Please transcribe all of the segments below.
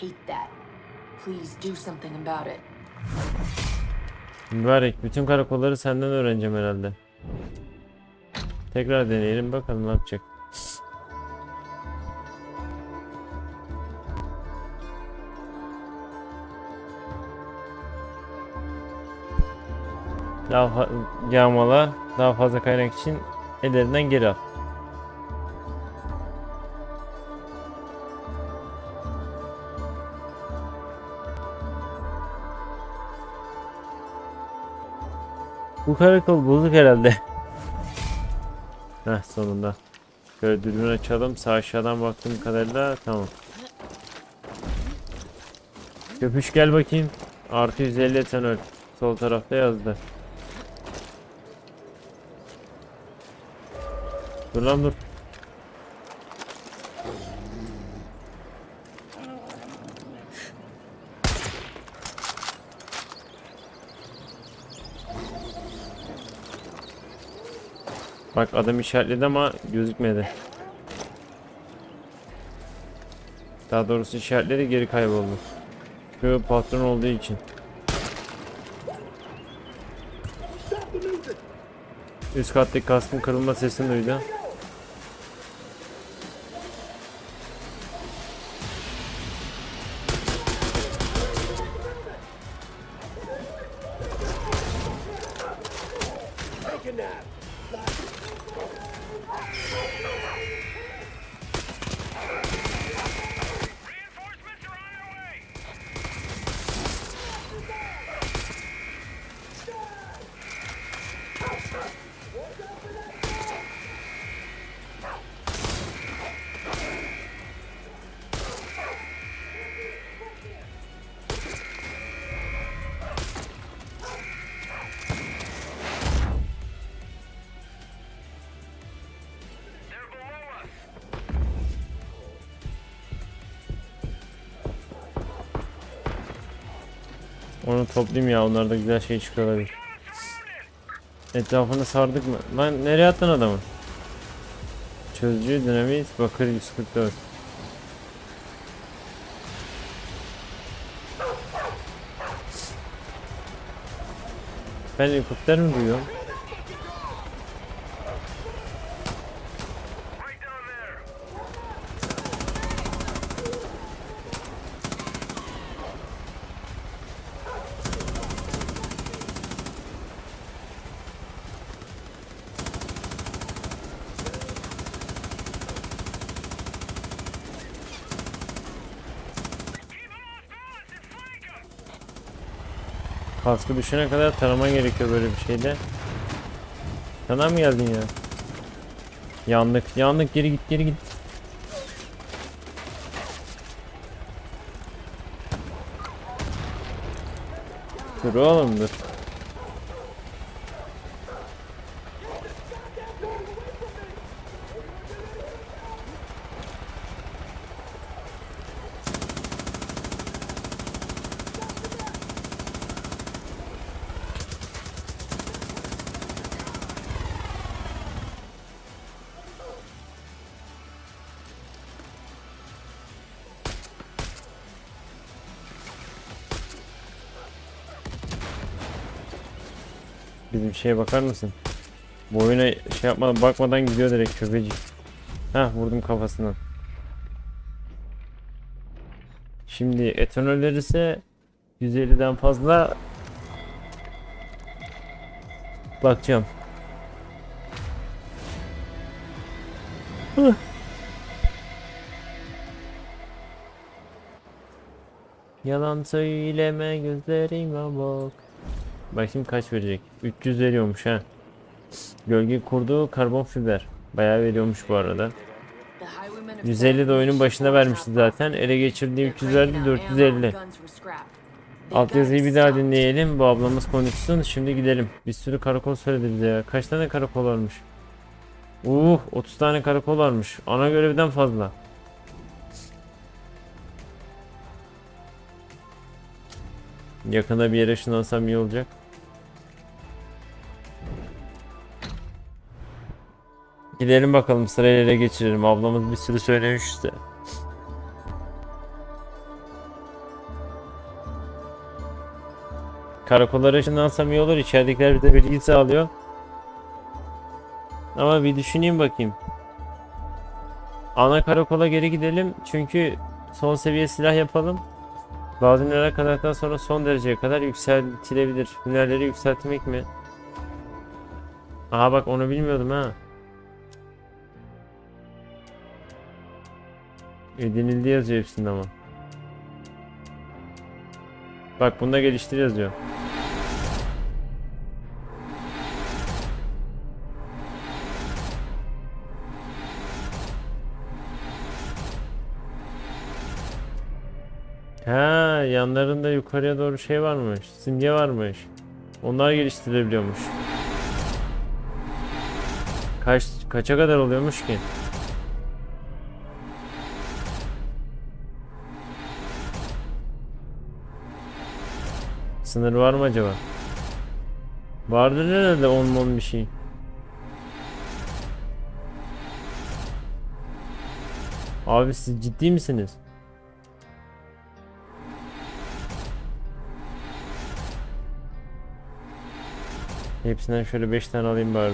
hate that. Please do something about it. Mübarek bütün karakolları senden öğreneceğim herhalde. Tekrar deneyelim bakalım ne yapacak. Daha yağmala daha fazla kaynak için ellerinden geri al. Bu karakol bozuk herhalde. Heh sonunda. Şöyle dürbün açalım. Sağ aşağıdan baktığım kadarıyla tamam. Köpüş gel bakayım. Artı 150 etanol. Sol tarafta yazdı. Dur lan dur. Bak adam işaretledi ama gözükmedi. Daha doğrusu işaretleri geri kayboldu. Şu patron olduğu için. Üst kattaki kaskın kırılma sesini duydu. Reinforcements Thank you. Onu toplayayım ya onlarda güzel şey çıkıyor olabilir. Etrafını sardık mı? Lan nereye attın adamı? Çözücü dinamit bakır 144. Ben helikopter mi duyuyorum? Kaskı düşene kadar taraman gerekiyor böyle bir şeyde. Sana mı geldin ya? Yandık. Yandık. Geri git geri git. Dur oğlum dur. Bizim şeye bakar mısın? Bu oyuna şey yapmadan bakmadan gidiyor direkt köpecik. Hah vurdum kafasına. Şimdi etanoller ise 150'den fazla bakacağım. Yalan söyleme gözlerime bak. Bakayım kaç verecek. 300 veriyormuş ha. Gölge kurduğu karbon fiber. Bayağı veriyormuş bu arada. The highwaymen have 150 de oyunun başında vermişti zaten. Ele geçirdiği 300 verdi 450. Alt yazıyı bir daha dinleyelim. Bu ablamız konuşsun. Şimdi gidelim. Bir sürü karakol söyledi bize ya. Kaç tane karakol varmış? Uh 30 tane karakol varmış. Ana görevden fazla. Yakında bir yere ışınlansam iyi olacak. Gidelim bakalım sırayla ele geçirelim. Ablamız bir sürü söylemiş işte. Karakollara ışınlansam iyi olur. İçeridekiler bize bilgi sağlıyor. Ama bir düşüneyim bakayım. Ana karakola geri gidelim. Çünkü son seviye silah yapalım. Bazı hünerler kadardan sonra son dereceye kadar yükseltilebilir. Hünerleri yükseltmek mi? Aha bak onu bilmiyordum ha. Edinildi yazıyor hepsinde ama. Bak bunda geliştir yazıyor. Ha, yanlarında yukarıya doğru şey varmış. Simge varmış. Onlar geliştirilebiliyormuş. Kaç kaça kadar oluyormuş ki? Sınır var mı acaba? Vardır herhalde 10 10 bir şey. Abi siz ciddi misiniz? Hepsinden şöyle 5 tane alayım bari.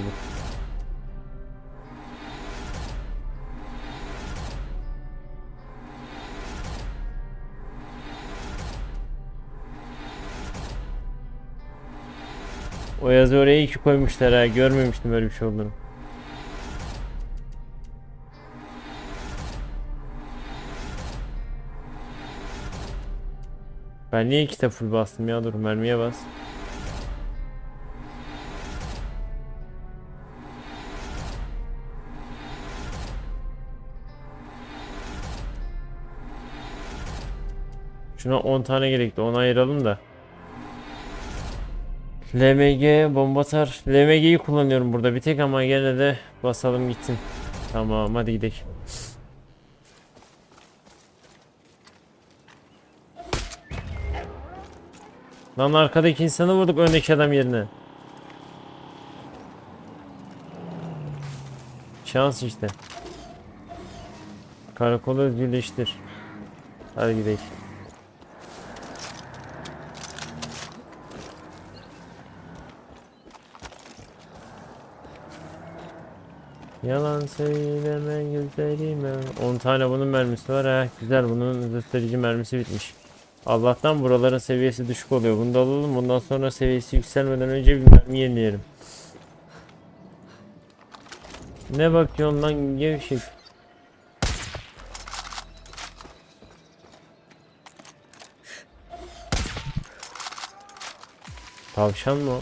O yazı oraya iki koymuşlar ha. Görmemiştim böyle bir şey olduğunu. Ben niye iki full bastım ya? Dur mermiye bas. Şuna 10 tane gerekli. Onu ayıralım da. LMG bomba atar. LMG'yi kullanıyorum burada bir tek ama gene de basalım gitsin. Tamam hadi gidelim. Lan arkadaki insanı vurduk öndeki adam yerine. Şans işte. Karakolu özgürleştir. Hadi gidelim. Yalan söyleme güzelime. 10 tane bunun mermisi var ha. Güzel bunun gösterici mermisi bitmiş. Allah'tan buraların seviyesi düşük oluyor. Bunu da alalım. Bundan sonra seviyesi yükselmeden önce bir mermi yenileyelim. Ne bakıyorsun lan gevşek? Tavşan mı o?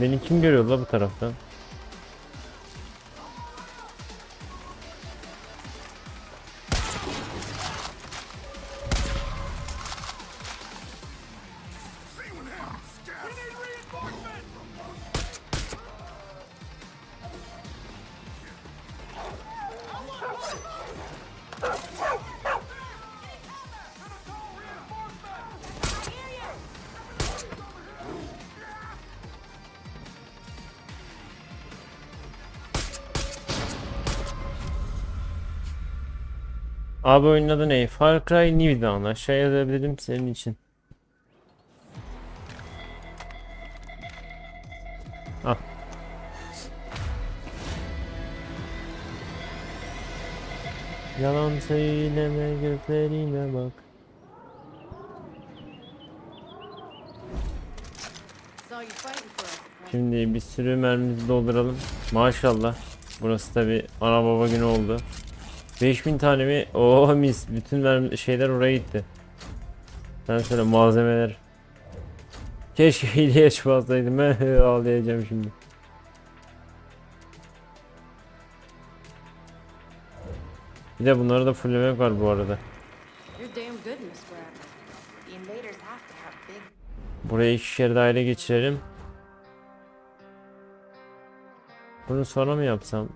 Beni kim görüyor la bu taraftan? Abi oyunun adı ne? Far Cry New Dawn. Aşağıya yazabilirim senin için. Al. Yalan söyleme gözlerine bak. Şimdi bir sürü mermimizi dolduralım. Maşallah. Burası tabi ana baba günü oldu. 5000 tane mi? Oo mis. Bütün şeyler oraya gitti. Sen söyle malzemeler. Keşke hile açmazsaydım. Ben ağlayacağım şimdi. Bir de bunları da fulllemek var bu arada. Buraya ikişer daire geçirelim. Bunu sonra mı yapsam?